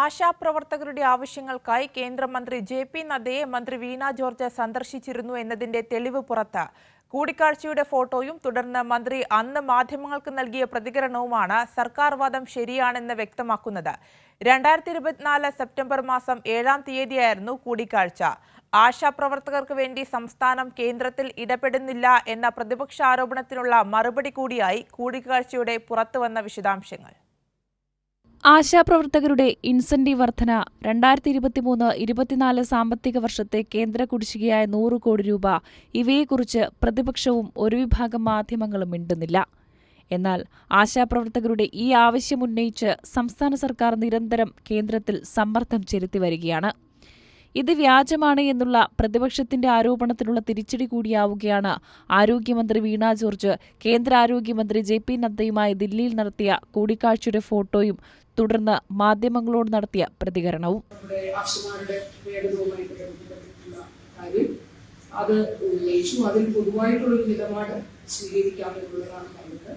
ആശാപ്രവർത്തകരുടെ ആവശ്യങ്ങൾക്കായി കേന്ദ്രമന്ത്രി J P നദ്ദയെ മന്ത്രി വീണ ജോർജ് സന്ദർശിച്ചിരുന്നു എന്നതിന്റെ തെളിവ് പുറത്ത്. കൂടിക്കാഴ്ചയുടെ ഫോട്ടോയും തുടർന്ന് മന്ത്രി അന്ന് മാധ്യമങ്ങൾക്ക് നൽകിയ പ്രതികരണവുമാണ് സർക്കാർ വാദം ശരിയാണെന്ന് വ്യക്തമാക്കുന്നത്. രണ്ടായിരത്തി ഇരുപത്തിനാല് സെപ്റ്റംബർ മാസം ഏഴാം തീയതിയായിരുന്നു കൂടിക്കാഴ്ച. ആശാപ്രവർത്തകർക്ക് വേണ്ടി സംസ്ഥാനം കേന്ദ്രത്തിൽ ഇടപെടുന്നില്ല എന്ന പ്രതിപക്ഷ ആരോപണത്തിനുള്ള മറുപടി കൂടിയായി കൂടിക്കാഴ്ചയുടെ പുറത്തുവന്ന വിശദാംശങ്ങൾ. ആശാപ്രവർത്തകരുടെ ഇൻസെന്റീവ് വർധന രണ്ടായിരത്തി ഇരുപത്തിമൂന്ന് ഇരുപത്തിനാല് സാമ്പത്തിക വർഷത്തെ കേന്ദ്ര കുടിശ്ശികയായ നൂറ് കോടി രൂപ. ഇവയെക്കുറിച്ച് പ്രതിപക്ഷവും ഒരു വിഭാഗം മാധ്യമങ്ങളും മിണ്ടുന്നില്ല. എന്നാൽ ആശാപ്രവർത്തകരുടെ ഈ ആവശ്യം ഉന്നയിച്ച് സംസ്ഥാന സർക്കാർ നിരന്തരം കേന്ദ്രത്തിൽ സമ്മർദ്ദം ചെലുത്തി വരികയാണ്. ഇത് വ്യാജമാണ് എന്നുള്ള പ്രതിപക്ഷത്തിന്റെ ആരോപണത്തിനുള്ള തിരിച്ചടി കൂടിയാവുകയാണ് ആരോഗ്യമന്ത്രി വീണ ജോർജ്. കേന്ദ്ര ആരോഗ്യമന്ത്രി ജെ പി നദ്ദയുമായി ദില്ലിയിൽ നടത്തിയ കൂടിക്കാഴ്ചയുടെ ഫോട്ടോയും തുടർന്ന് മാധ്യമങ്ങളോട് നടത്തിയ പ്രതികരണവും. അത് ഉന്നയിച്ചു. അതിൽ പൊതുവായിട്ടുള്ളൊരു നിലപാട് സ്വീകരിക്കാമെന്നുള്ളതാണ് പറയുന്നത്.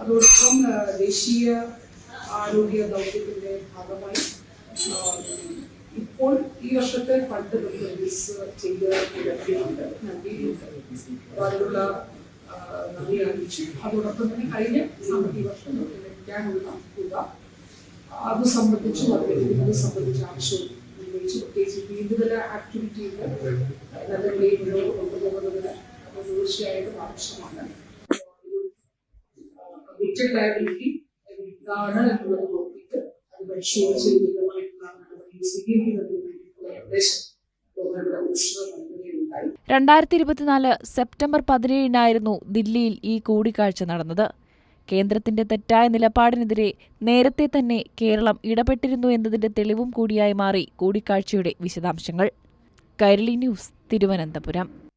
അതോടൊപ്പം ദേശീയ ആരോഗ്യ ദൗത്യത്തിന്റെ ഭാഗമായി ഇപ്പോൾ ഈ വർഷത്തെ ഫണ്ട് റിലീസ് ചെയ്ത് അതിനുള്ള നന്ദി അറിയിച്ചു അതോടൊപ്പം തന്നെ കഴിഞ്ഞ സാമ്പത്തിക വർഷം ലഭിക്കാനുള്ള തുക അത് സംബന്ധിച്ചും അത് സംബന്ധിച്ച ആവശ്യവും ഉന്നയിച്ചു പ്രത്യേകിച്ച് വീണ്ടുതല ആക്ടിവിറ്റിയിൽ നല്ല നിലയിൽ കൊണ്ടുപോകുന്നതിന് അത് തീർച്ചയായിട്ടും ആവശ്യമാണ്. ലയബിലിറ്റി എന്താണ് എന്നുള്ളത് നോക്കിയിട്ട് അത് പരിശോധിച്ച് രണ്ടായിരത്തി ഇരുപത്തിനാല് സെപ്റ്റംബർ പതിനേഴിനായിരുന്നു ദില്ലിയിൽ ഈ കൂടിക്കാഴ്ച നടന്നത്. കേന്ദ്രത്തിന്റെ തെറ്റായ നിലപാടിനെതിരെ നേരത്തെ തന്നെ കേരളം ഇടപെട്ടിരുന്നു എന്നതിന്റെ തെളിവും കൂടിയായി മാറി കൂടിക്കാഴ്ചയുടെ വിശദാംശങ്ങൾ. കൈരളി ന്യൂസ് തിരുവനന്തപുരം.